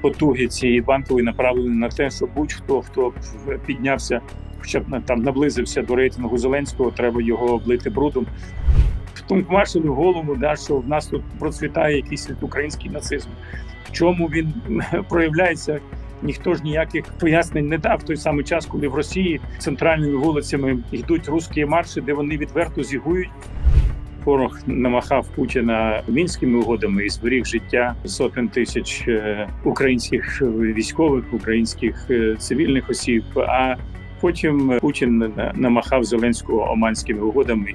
потуги цієї банкової направлені на те, що будь-хто хто піднявся, хоча б там наблизився до рейтингу Зеленського, треба його облити брудом. Втумкмашили в голову, да, що в нас тут процвітає якийсь український нацизм. Чому він проявляється? Ніхто ж ніяких пояснень не дав в той самий час, коли в Росії центральними вулицями йдуть русські марші, де вони відверто зігують. Ворог намахав Путіна мінськими угодами і зберіг життя сотень тисяч е, українських військових, українських е, цивільних осіб. А потім Путін намахав Зеленського оманськими угодами.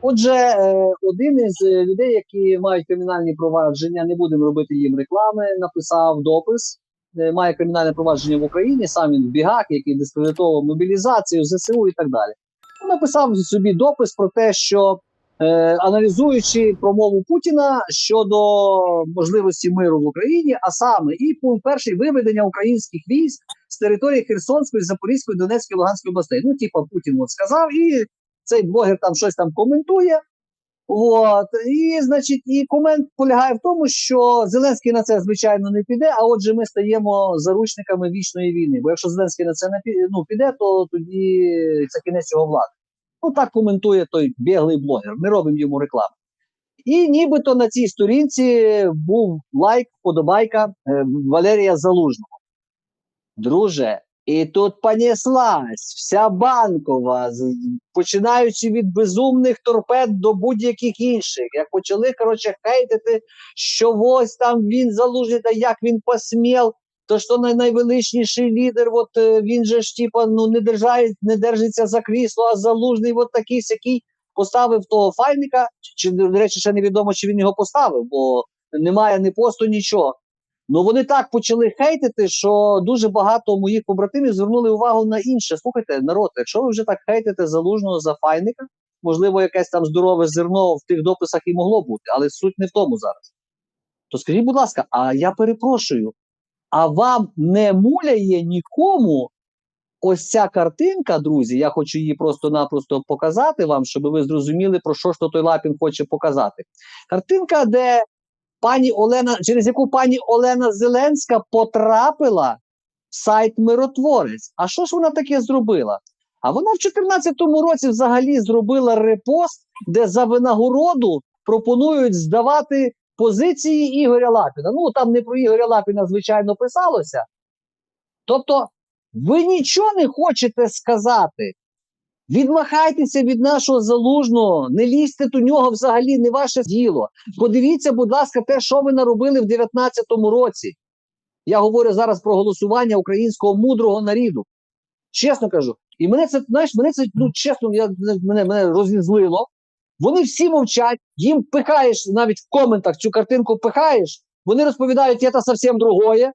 Отже, е, один із людей, які мають кримінальні провадження, не будемо робити їм реклами, написав допис. Має кримінальне провадження в Україні, сам він в бігах, який дискредитовував мобілізацію, ЗСУ і так далі. Написав собі допис про те, що е, аналізуючи промову Путіна щодо можливості миру в Україні, а саме і пункт перший виведення українських військ з території Херсонської, Запорізької, Донецької, Луганської областей. Ну, типа Путін от сказав, і цей блогер там щось там коментує. От і значить, і комент полягає в тому, що Зеленський на це звичайно не піде. А отже, ми стаємо заручниками вічної війни. Бо якщо Зеленський на це не піде, ну, піде, то тоді це кінець його влади. Ну так коментує той біглий блогер. Ми робимо йому рекламу. І нібито на цій сторінці був лайк, вподобайка е, Валерія Залужного. Друже, і тут понеслась вся банкова, починаючи від безумних торпед до будь-яких інших. Як почали коротше хейтити, що ось там він залужний, та як він посмів, то що най- найвеличніший лідер, от е, він же ж типа ну не держає, не держиться за крісло, а залужний, от такий сякий поставив того файника. Чи до речі, ще невідомо, чи він його поставив, бо немає ні посту, нічого. Ну вони так почали хейтити, що дуже багато моїх побратимів звернули увагу на інше. Слухайте, народ, якщо ви вже так хейтите залужного за файника, можливо, якесь там здорове зерно в тих дописах і могло бути, але суть не в тому зараз. То скажіть, будь ласка, а я перепрошую, а вам не муляє нікому ось ця картинка, друзі? Я хочу її просто-напросто показати вам, щоб ви зрозуміли, про що ж то той Лапін хоче показати. Картинка, де пані Олена, через яку пані Олена Зеленська потрапила в сайт Миротворець. А що ж вона таке зробила? А вона в 2014 році взагалі зробила репост, де за винагороду пропонують здавати позиції Ігоря Лапіна. Ну там не про Ігоря Лапіна, звичайно, писалося. Тобто, ви нічого не хочете сказати. Відмахайтеся від нашого залужного, не лізьте до нього взагалі, не ваше діло. Подивіться, будь ласка, те, що ви наробили в 19-му році. Я говорю зараз про голосування українського мудрого наріду. Чесно кажу. І мене це, знаєш, мене це, ну чесно, я, мене, мене розізлило. Вони всі мовчать, їм пихаєш навіть в коментах цю картинку пихаєш, вони розповідають, це зовсім другое.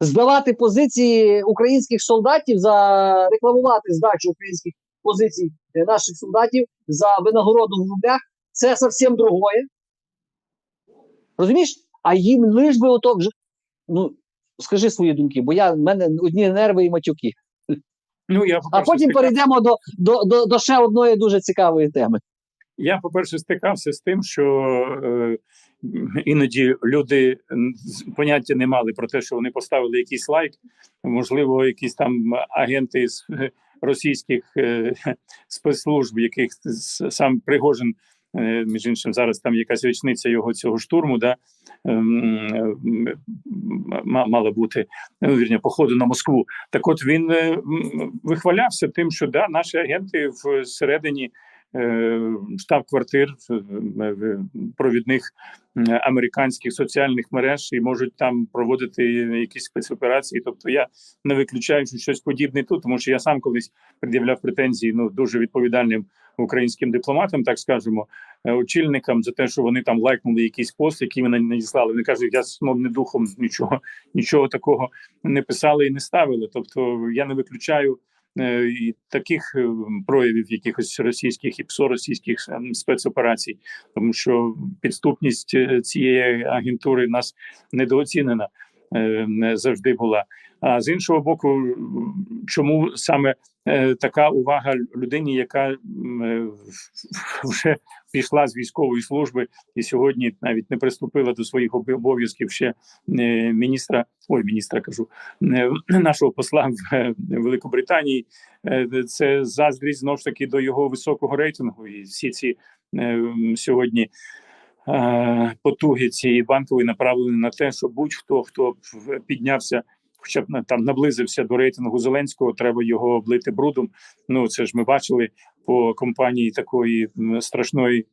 Здавати позиції українських солдатів за рекламувати здачу українських позицій е, наших солдатів за винагороду в рублях це зовсім другое. Розумієш? А їм лиш би ото вже. Ну, скажи свої думки, бо я в мене одні нерви і матюки. Ну я А потім перейдемо до, до, до, до ще одної дуже цікавої теми. Я, по-перше, стикався з тим, що е, іноді люди поняття не мали про те, що вони поставили якийсь лайк, можливо, якісь там агенти з е, російських е, спецслужб, яких сам Пригожин, е, між іншим, зараз там якась річниця його цього штурму, да, ем, мала бути ну, вірні, походу на Москву. Так от він е, вихвалявся тим, що да, наші агенти всередині е, штаб-квартир е, е, провідних американських соціальних мереж і можуть там проводити якісь спецоперації. Тобто я не виключаю, що щось подібне тут, тому що я сам колись пред'являв претензії ну дуже відповідальним українським дипломатам, так скажемо, очільникам за те, що вони там лайкнули якийсь пост, який вони надіслали. Вони кажуть, я ну, не духом нічого, нічого такого не писали і не ставили. Тобто я не виключаю і таких е, проявів якихось російських і псоросійських е, спецоперацій, тому що підступність е, цієї агентури нас недооцінена. Е, не завжди була. А з іншого боку, чому саме е, така увага людині, яка е, вже пішла з військової служби і сьогодні навіть не приступила до своїх обов'язків ще міністра, ой, міністра кажу, нашого посла в Великобританії. Це заздрість знову ж таки до його високого рейтингу. І всі ці сьогодні потуги цієї банкової направлені на те, що будь-хто хто піднявся. Хоча б там наблизився до рейтингу Зеленського, треба його облити брудом. Ну це ж ми бачили по компанії такої страшної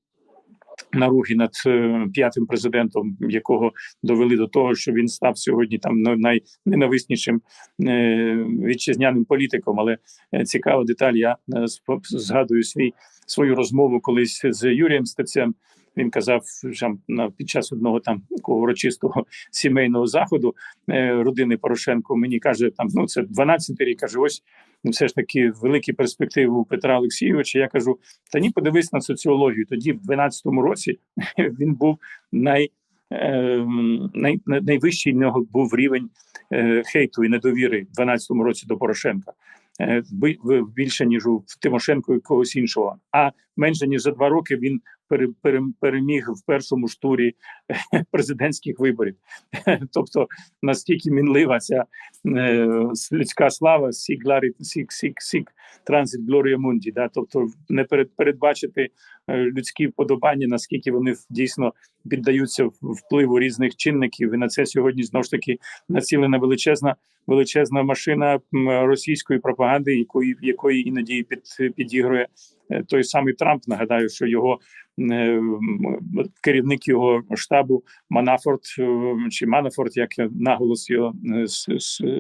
наруги над е, п'ятим президентом, якого довели до того, що він став сьогодні там найненависнішим е, вітчизняним політиком. Але е, цікава деталь. Я е, згадую свій свою розмову колись з Юрієм Стецем. Він казав що під час одного там такого урочистого сімейного заходу е, родини Порошенко. Мені каже, там ну це 12 рік. каже, ось ну, все ж таки великі перспективи у Петра Олексійовича. Я кажу: та ні, подивись на соціологію. Тоді, в 12-му році, він був най, е, най, най- найвищий в нього був рівень е, хейту і недовіри в 12-му році до Порошенка. Е, більше ніж у Тимошенко і когось іншого. А менше ніж за два роки він переміг в першому ж турі президентських виборів. Тобто настільки мінлива ця е, людська слава сік сік сік сік транзит глорія мунді. Да? Тобто не перед, передбачити е, людські вподобання, наскільки вони дійсно піддаються впливу різних чинників. І на це сьогодні знову ж таки націлена величезна величезна машина російської пропаганди, якої якої іноді під підігрує е, той самий Трамп. Нагадаю, що його е, керівник його штабу Манафорт е, чи Манафорт, як наголос його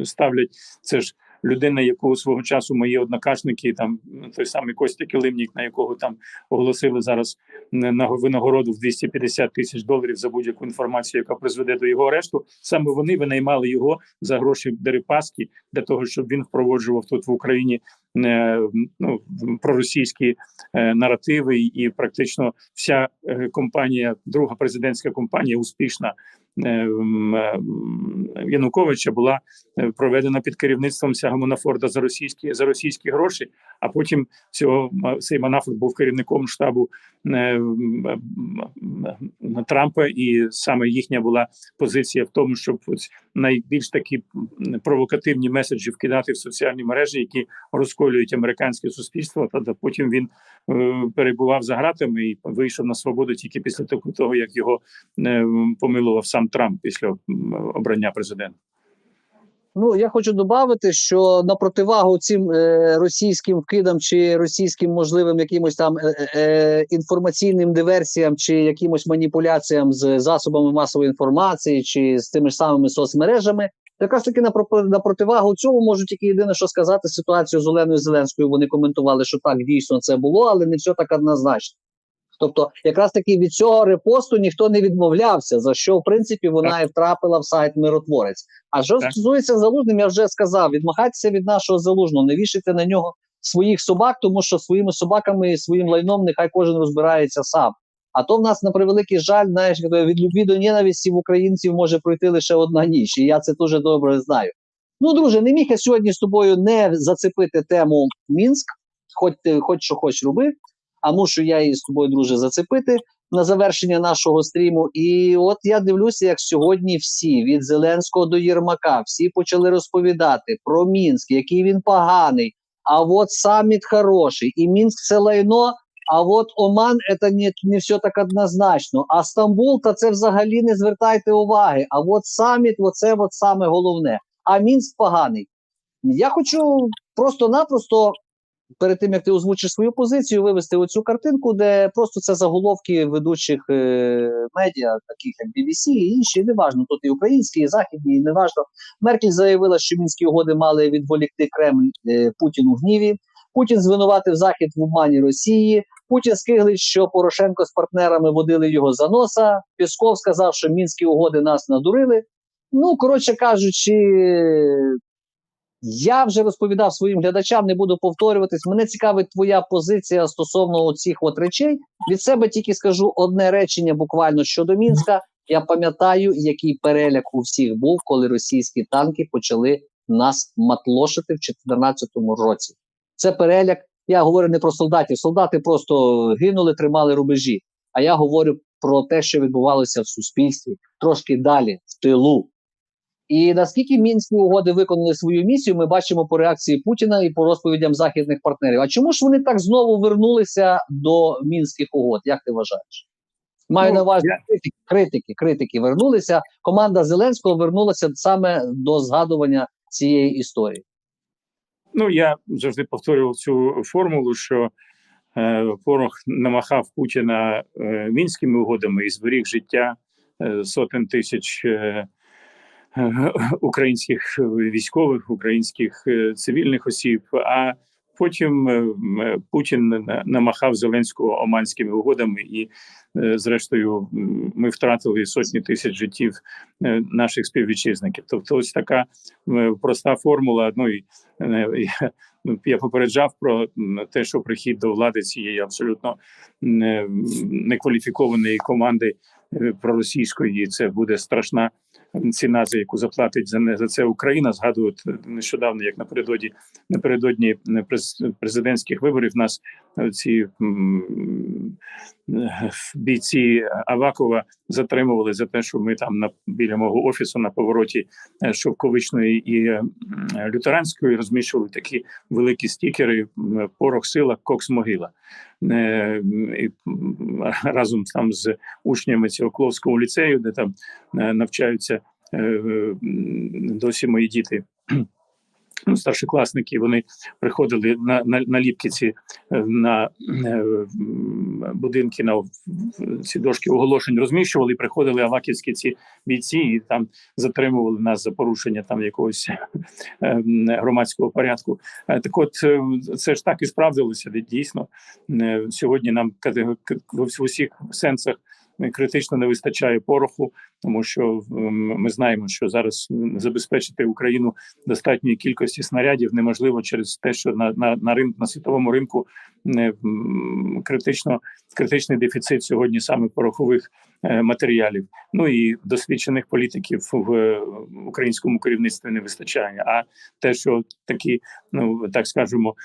ставлять, це ж. Людина, якого свого часу мої однокашники, там той самий Костя Килимнік, на якого там оголосили зараз е, на винагороду в 250 тисяч доларів за будь-яку інформацію, яка призведе до його арешту. Саме вони винаймали його за гроші Дерипаски для того, щоб він впроводжував тут в Україні ну, проросійські е, наративи, і практично вся е, компанія, друга президентська компанія, успішна е, е, Януковича була е, проведена під керівництвом цього Манафорда за російські за російські гроші. А потім цього цей Манафорд був керівником штабу е, Трампа, і саме їхня була позиція в тому, щоб найбільш такі провокативні меседжі вкидати в соціальні мережі, які розколюють американське суспільство. Та потім він е, перебував за ґратами і вийшов на свободу тільки після того, того, як його е, помилував сам Трамп після обрання президента. Ну я хочу додати, що на противагу цим е, російським вкидам чи російським можливим якимось там е, е, е, інформаційним диверсіям чи якимось маніпуляціям з засобами масової інформації чи з тими ж самими соцмережами. Якраз таки на на противагу цьому можу тільки єдине, що сказати ситуацію з Оленою Зеленською. Вони коментували, що так дійсно це було, але не все так однозначно. Тобто, якраз таки від цього репосту ніхто не відмовлявся, за що в принципі вона і втрапила в сайт миротворець. А що Так. стосується залужним, я вже сказав: відмахайтеся від нашого залужного, не вішайте на нього своїх собак, тому що своїми собаками і своїм лайном нехай кожен розбирається сам. А то в нас на превеликий жаль, знаєш, від любві до ненависті в українців може пройти лише одна ніч, і я це дуже добре знаю. Ну, друже, не міг я сьогодні з тобою не зацепити тему Мінськ, хоч ти хоч що хоч роби, а мушу я її з тобою, друже, зацепити на завершення нашого стріму. І от я дивлюся, як сьогодні всі від Зеленського до Єрмака, всі почали розповідати про Мінськ, який він поганий. А от саміт хороший, і Мінськ це лайно. А от Оман це не, не все так однозначно. А Стамбул, та це взагалі не звертайте уваги. А от саміт, оце от саме головне. А Мінськ поганий. Я хочу просто-напросто перед тим як ти озвучиш свою позицію, вивести оцю картинку, де просто це заголовки ведучих е, медіа, таких як BBC і інші, неважно, тут і українські, і західні, і неважно. Меркель заявила, що мінські угоди мали відволікти Кремль е, Путін у гніві. Путін звинуватив Захід в обмані Росії. Путін скиглить, що Порошенко з партнерами водили його за носа. Пісков сказав, що мінські угоди нас надурили. Ну, коротше кажучи, я вже розповідав своїм глядачам, не буду повторюватись. Мене цікавить твоя позиція стосовно цих от речей. Від себе тільки скажу одне речення буквально щодо Мінська. Я пам'ятаю, який переляк у всіх був, коли російські танки почали нас матлошити в 2014 році. Це переляк. Я говорю не про солдатів. Солдати просто гинули, тримали рубежі. А я говорю про те, що відбувалося в суспільстві трошки далі, в тилу. І наскільки мінські угоди виконали свою місію, ми бачимо по реакції Путіна і по розповідям західних партнерів. А чому ж вони так знову вернулися до мінських угод? Як ти вважаєш? Маю Ну, на увазі я- критики, критики, критики вернулися. Команда Зеленського вернулася саме до згадування цієї історії. Ну я завжди повторював цю формулу, що е, ворог намахав Путіна е, мінськими угодами і зберіг життя е, сотень тисяч українських військових, українських цивільних осіб. А потім е, Путін на- намахав Зеленського оманськими угодами, і е, зрештою ми втратили сотні тисяч життів е, наших співвітчизників. Тобто, ось така е, проста формула. Ну і е, я, попереджав про те, що прихід до влади цієї абсолютно некваліфікованої команди е, проросійської, це буде страшна ціна, за яку заплатить за не за це Україна. Згадують е, нещодавно, як напередодні напередодні е, през- президентських виборів нас ці бійці Авакова затримували за те, що ми там на біля мого офісу на повороті е, Шовковичної і е, лютеранської розміщували такі великі стікери порох сила, кокс могила. Е, разом там з учнями цього Кловського ліцею, де там навчаються досі мої діти. Ну, старшокласники вони приходили на, на наліпки ці е, на е, будинки на ці дошки оголошень розміщували. Приходили аваківські ці бійці, і там затримували нас за порушення там якогось е, громадського порядку. Так, от це ж так і справдилося. Дійсно, сьогодні нам в усіх сенсах критично не вистачає пороху, тому що ми знаємо, що зараз забезпечити Україну достатньої кількості снарядів неможливо через те, що на на, на ринку на світовому ринку е, м, критично критичний дефіцит сьогодні саме порохових е, матеріалів. Ну і досвідчених політиків в е, українському керівництві не вистачає. А те, що такі, ну так скажемо.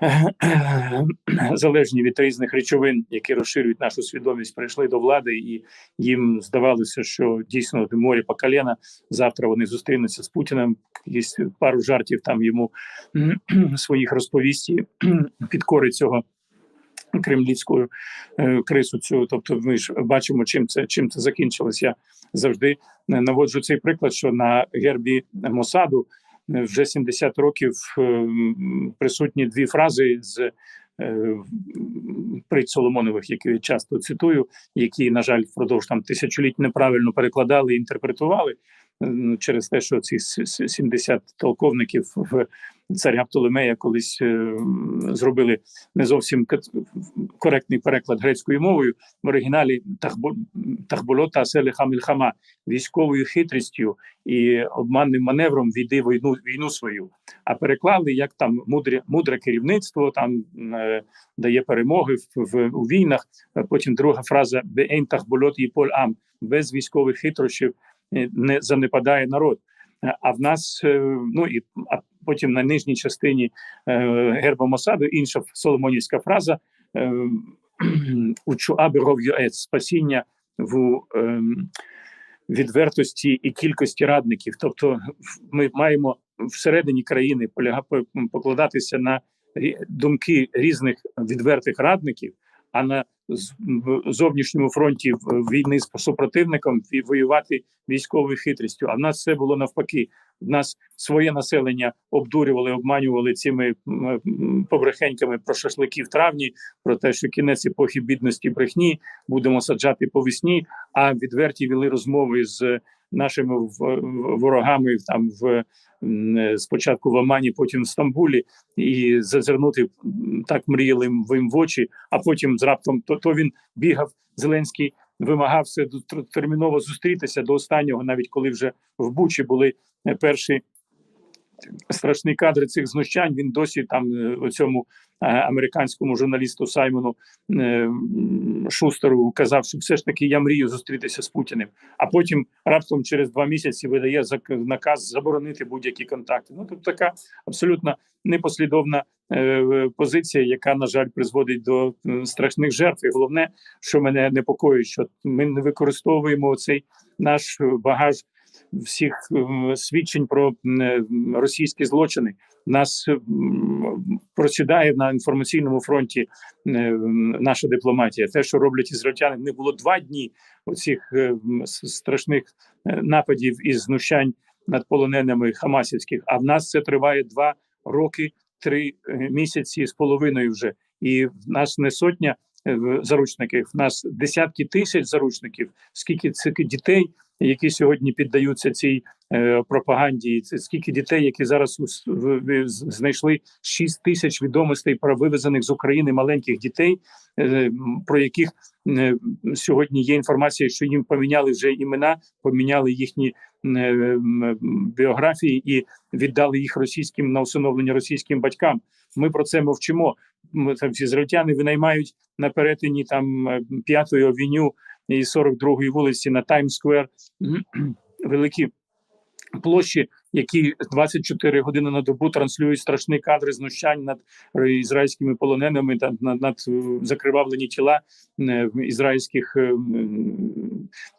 Залежні від різних речовин, які розширюють нашу свідомість, прийшли до влади, і їм здавалося, що дійсно море по коліна. Завтра вони зустрінуться з Путіним. Є пару жартів там йому своїх розповість підкорить цього кремлівську е, крису. Цю, тобто, ми ж бачимо, чим це чим це закінчилось. Я завжди е, наводжу цей приклад, що на гербі Мосаду вже 70 років е, присутні дві фрази з. при Притч Соломонових, які я часто цитую, які, на жаль, впродовж там тисячоліть неправильно перекладали і інтерпретували е, через те, що ці с- с- 70 толковників в царя Птолемея колись е, зробили не зовсім коректний переклад грецькою мовою в оригіналі «Тахбо- Тахболота Селеха Мільхама військовою хитрістю і обманним маневром війди війну війну свою. А переклали як там мудре мудре керівництво там е, дає перемоги в, в у війнах. Потім друга фраза «Беейн тахболот і поль ам без військових хитрощів не занепадає народ. А в нас е, ну і а потім на нижній частині е, герба Мосаду інша соломонівська фраза е, учу аберов спасіння в відвертості і кількості радників. Тобто, ми маємо всередині країни покладатися на думки різних відвертих радників, а на зовнішньому фронті війни з супротивником і воювати військовою хитрістю. А в нас все було навпаки. В нас своє населення обдурювали, обманювали цими побрехеньками про шашлики в травні, про те, що кінець епохи бідності брехні будемо саджати по весні. А відверті вели розмови з нашими ворогами там в спочатку в Омані, потім в Стамбулі, і зазирнути так мріяли їм в очі. А потім з раптом то, він бігав. Зеленський вимагав тр- терміново зустрітися до останнього, навіть коли вже в Бучі були е, перші страшні кадри цих знущань. Він досі там е, цьому американському журналісту Саймону е, Шустеру казав, що все ж таки я мрію зустрітися з Путіним. А потім раптом через два місяці видає наказ заборонити будь-які контакти. Ну тобто така абсолютно непослідовна е, позиція, яка на жаль призводить до е, страшних жертв. І головне, що мене непокоїть, що ми не використовуємо цей наш багаж всіх е, свідчень про е, російські злочини. Нас просідає на інформаційному фронті е, наша дипломатія. Те, що роблять ізраїльтяни, не було два дні оцих е, страшних нападів і знущань над полоненими хамасівських. А в нас це триває два роки, три місяці з половиною вже. І в нас не сотня заручників, в нас десятки тисяч заручників. Скільки цих дітей, які сьогодні піддаються цій е, пропаганді, це скільки дітей, які зараз в- знайшли 6 тисяч відомостей про вивезених з України маленьких дітей, е, про яких е, сьогодні є інформація, що їм поміняли вже імена, поміняли їхні біографії і віддали їх російським на усиновлення російським батькам. Ми про це мовчимо. Ми там всі ізраїльтяни винаймають на перетині там п'ятої авеню і 42-ї вулиці на Таймс-сквер великі площі, які 24 години на добу транслюють страшні кадри знущань над е, ізраїльськими полоненими та над, над е, закривавлені тіла е, ізраїльських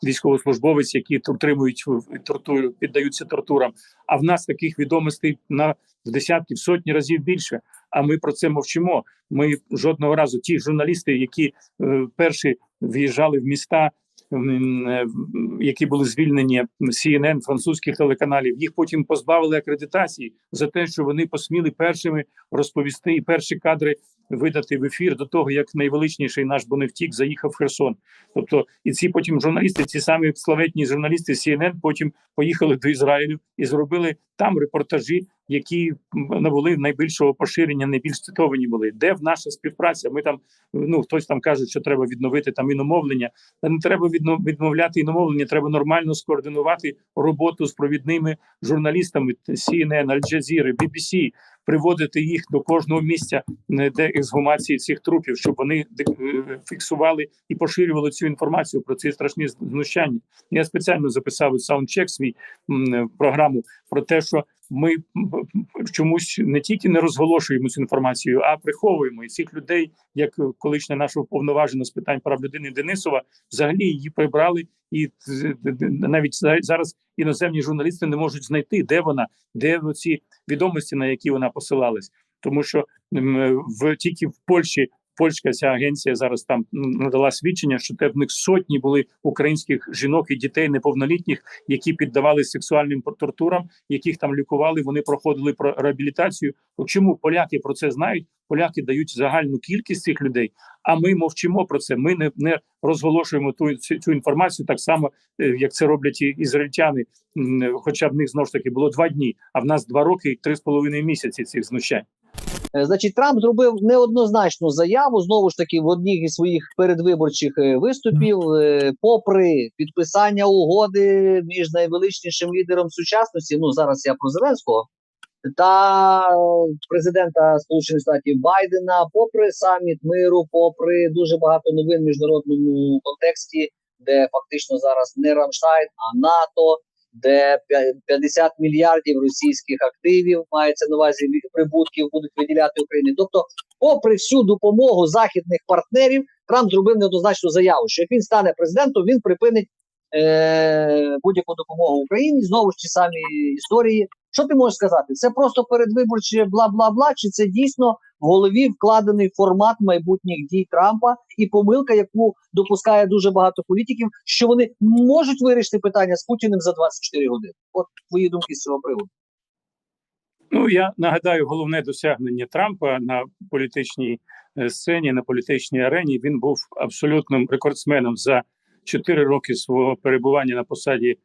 військовослужбовець, які утримують тортуру, піддаються тортурам. А в нас таких відомостей на в десятки, в сотні разів більше. А ми про це мовчимо. Ми жодного разу ті журналісти, які е, перші в'їжджали в міста, які були звільнені CNN, французьких телеканалів, їх потім позбавили акредитації за те, що вони посміли першими розповісти і перші кадри видати в ефір до того, як найвеличніший наш Боневтік заїхав в Херсон. Тобто, і ці потім журналісти, ці самі славетні журналісти CNN, потім поїхали до Ізраїлю і зробили там репортажі, які набули найбільшого поширення, найбільш цитовані були. Де в наша співпраця? Ми там ну хтось там каже, що треба відновити там іномовлення. Та не треба відмовляти іномовлення. Треба нормально скоординувати роботу з провідними журналістами CNN, Al Jazeera, BBC, приводити їх до кожного місця е, де ексгумації цих трупів, щоб вони е, фіксували і поширювали цю інформацію про ці страшні знущання. Я спеціально записав саундчек свій е, програму про те, що ми чомусь не тільки не розголошуємо цю інформацію, а приховуємо і цих людей, як колишня наша уповноважена з питань прав людини Денисова, взагалі її прибрали, і навіть за- зараз іноземні журналісти не можуть знайти, де вона, де ці відомості, на які вона посилалась, тому що в тільки в Польщі. Польська ця агенція зараз там надала свідчення, що те в них сотні були українських жінок і дітей неповнолітніх, які піддавали сексуальним тортурам, яких там лікували. Вони проходили про реабілітацію. Чому поляки про це знають? Поляки дають загальну кількість цих людей, а ми мовчимо про це. Ми не, не розголошуємо ту цю, цю інформацію так само, е, як це роблять і ізраїльтяни. Хоча в них знову ж таки було два дні, а в нас два роки і три з половиною місяці цих знущань. Е, Значить, Трамп зробив неоднозначну заяву знову ж таки в одній із своїх передвиборчих е, виступів, е, попри підписання угоди між найвеличнішим лідером сучасності. Ну зараз я про Зеленського та президента Сполучених Штатів Байдена, попри саміт миру, попри дуже багато новин в міжнародному контексті, де фактично зараз не Рамштайн, а НАТО де п'я- 50 мільярдів російських активів мається на увазі прибутків будуть виділяти Україні. Тобто, попри всю допомогу західних партнерів, Трамп зробив неоднозначну заяву, що як він стане президентом, він припинить е- будь-яку допомогу Україні. Знову ж ті самі історії. Що ти можеш сказати? Це просто передвиборче бла бла бла, чи це дійсно в голові вкладений формат майбутніх дій Трампа і помилка, яку допускає дуже багато політиків, що вони можуть вирішити питання з Путіним за 24 години. От твої думки з цього приводу. Ну я нагадаю, головне досягнення Трампа на політичній е, сцені, на політичній арені. Він був абсолютним рекордсменом за 4 роки свого перебування на посаді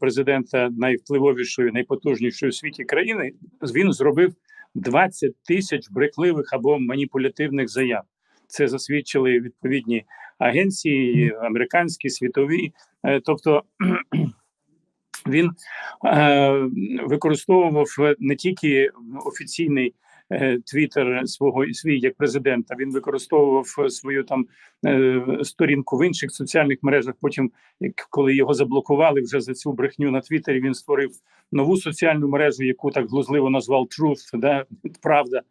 президента найвпливовішої, найпотужнішої у світі країни. Він зробив 20 тисяч брехливих або маніпулятивних заяв. Це засвідчили відповідні агенції, американські, світові. Е, Тобто він е, використовував не тільки офіційний твіттер свого свій як президента. Він використовував свою там е, сторінку в інших соціальних мережах. Потім, як коли його заблокували вже за цю брехню на Твіттері, він створив нову соціальну мережу, яку так глузливо назвав Truth, да, правда.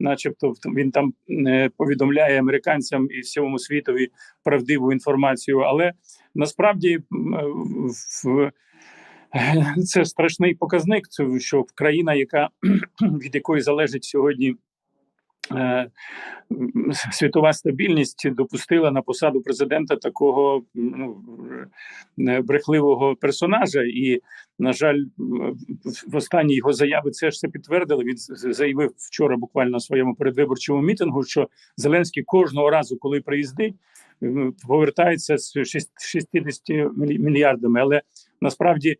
Начебто він там е, повідомляє американцям і всьому світові правдиву інформацію, але насправді е, в це страшний показник. Що країна, яка від якої залежить сьогодні е, світова стабільність, допустила на посаду президента такого ну, е, брехливого персонажа. І, на жаль, в- останній його заяви це ж це підтвердили. Він заявив вчора буквально на своєму передвиборчому мітингу, що Зеленський кожного разу, коли приїздить, повертається з шість- 60 мільярдами. Але насправді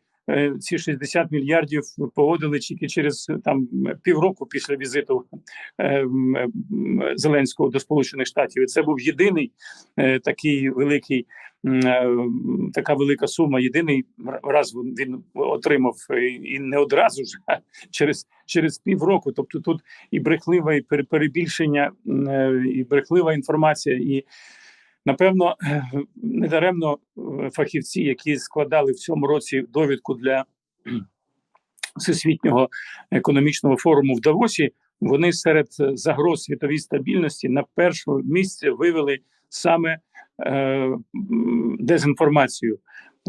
ці 60 мільярдів погодили тільки через е, там півроку після візиту е, Зеленського до Сполучених Штатів. І це був єдиний е, такий великий. е, Така велика сума. Єдиний раз він- отримав е, і не одразу ж, а через через півроку. Тобто тут і брехлива, і пере- перебільшення, е, і брехлива інформація, і напевно недаремно е, фахівці, які складали в цьому році довідку для всесвітнього економічного форуму в Давосі, вони серед е, загроз світовій стабільності на першому місці вивели саме дезінформацію.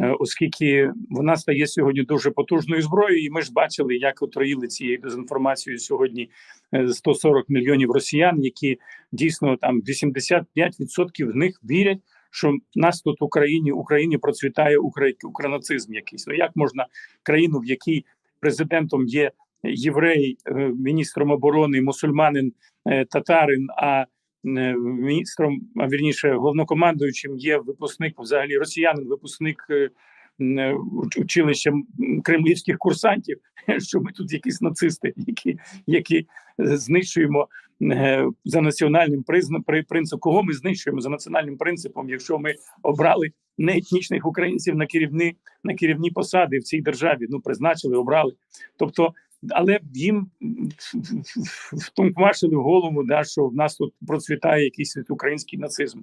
Е, Оскільки вона стає сьогодні дуже потужною зброєю, і ми ж бачили, як отруїли цією дезінформацією сьогодні е, 140 мільйонів росіян, які дійсно там 85% з них вірять, що нас тут в Україні Україні процвітає укра- укранацизм якийсь. Ну як можна країну, в якій президентом є єврей, е, міністром оборони, мусульманин, е, татарин, а е, міністром, а вірніше, головнокомандуючим є випускник, взагалі росіянин, випускник е, е, уч- училища кремлівських курсантів, що ми тут якісь нацисти, які, які е, знищуємо е, за національним принципом. Кого ми знищуємо за національним принципом, якщо ми обрали не етнічних українців на керівні на керівні посади в цій державі? Ну призначили, обрали. Тобто, але їм втумкмашили в голову, да, що в нас тут процвітає якийсь український нацизм.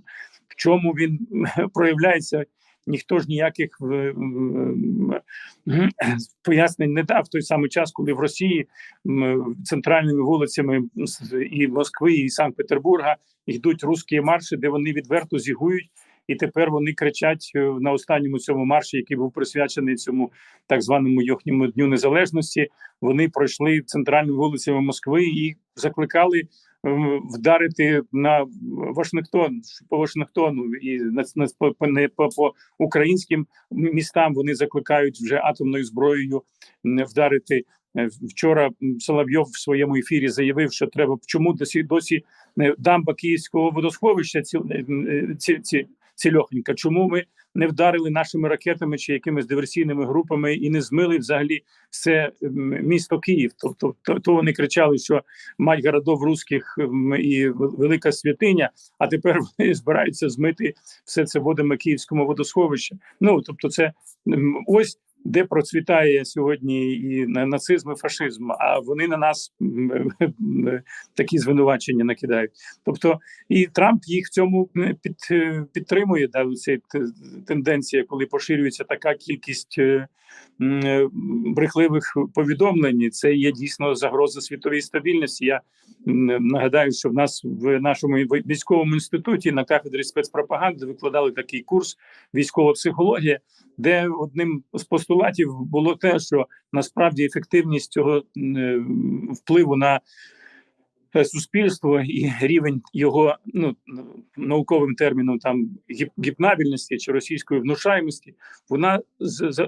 В чому він проявляється? Ніхто ж ніяких е, м, м, пояснень не дав в той самий час, коли в Росії центральними вулицями і Москви, і Санкт-Петербурга йдуть русські марші, де вони відверто зігують. І тепер вони кричать е, на останньому цьому марші, який був присвячений цьому так званому їхньому дню незалежності. Вони пройшли центральними вулицями Москви і закликали ем, вдарити на Вашингтон по Вашингтону і на, на по, по, по, українським містам. Вони закликають вже атомною зброєю вдарити. Е, Вчора Соловйов в своєму ефірі заявив, що треба чому досі досі е, дамба київського водосховища ці, ці, ці, цільохонька. Чому ми не вдарили нашими ракетами чи якимись диверсійними групами і не змили взагалі все місто Київ? Тобто, то, то вони кричали, що мать городов русських м, і велика святиня, а тепер вони збираються змити все це водами київському водосховища. Ну тобто, це ось. Де процвітає сьогодні і на- нацизм, і фашизм, а вони на нас такі звинувачення накидають. Тобто, і Трамп їх в цьому під, е, підтримує. Да, ця тенденція, коли поширюється така кількість е, е, брехливих повідомлень. Це є дійсно загроза світовій стабільності. Я нагадаю, що в нас в нашому військовому інституті на кафедрі спецпропаганди викладали такий курс військова психологія, де одним з постулатів було те, що насправді ефективність цього е, впливу на е, суспільство і рівень його ну науковим терміном там гіп, гіпнабільності чи російської внушаємості, вона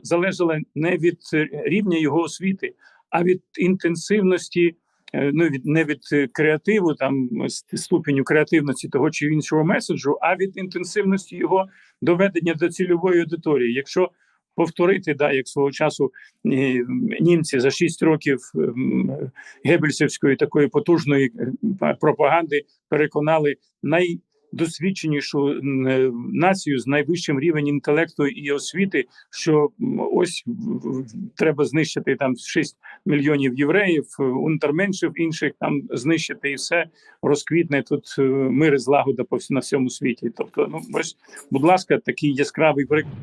залежала не від рівня його освіти, а від інтенсивності. е, Ну, від не від креативу, там ступеню креативності того чи іншого меседжу, а від інтенсивності його доведення до цільової аудиторії. Якщо повторити, да, як свого часу е, німці за 6 років ем, гебельсівської такої потужної е, пропаганди переконали най, найдосвідченішу е, націю з найвищим рівнем інтелекту і освіти, що ось треба знищити там 6 мільйонів євреїв, е, унтерменшів інших там знищити і все розквітне тут е, мир і злагода на всьому світі. Тобто, ну ось, будь ласка, такий яскравий приклад.